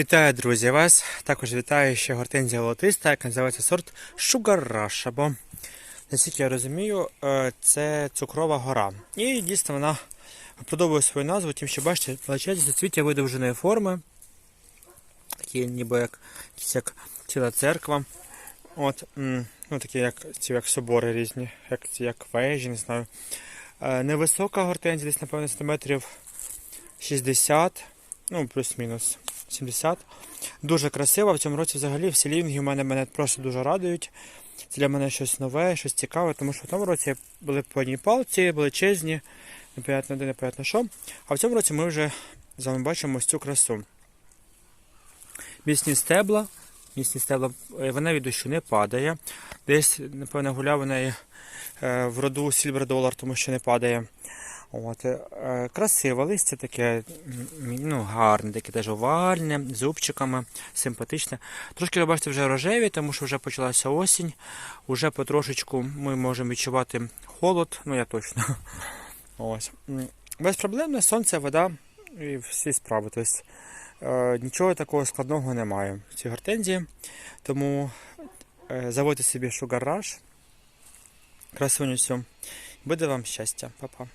Вітаю, друзі! Вас також вітаю ще гортензія лотиста, яка називається сорт Rush, або, наскільки я розумію, е, це цукрова гора. І дійсно вона подобає свою назву, тим, що бачите, величезні соцвіття видовженої форми, такі ніби як, як ціла церква. От, ну, такі як, ці, як собори різні, як, ці, як вежі, не знаю. Е, Невисока гортензія, десь, напевно, сантиметрів 60, ну, плюс-мінус 70. Дуже красива. В цьому році взагалі всі у мене мене просто дуже радують. Це для мене щось нове, щось цікаве, тому що в тому році були по одній палці, величезні, непонятно де, непонятно що. А в цьому році ми вже з вами бачимо ось цю красу. Міцні стебла, міцні стебла, е, вона від дощу не падає. Десь, напевно, гуляв неї е, в роду Dollar, тому що не падає. От, е, красиве листя таке ну, гарне, таке теж овальне, зубчиками, симпатичне. Трошки, ви бачите, вже рожеві, тому що вже почалася осінь. Уже потрошечку ми можемо відчувати холод, ну я точно. Ось. М, Безпроблемне сонце, вода і всі справи. Тобто, е, нічого такого складного немає в цій гортензії. Тому е, заводьте собі Rush, красуню. Буде вам щастя, Па-па.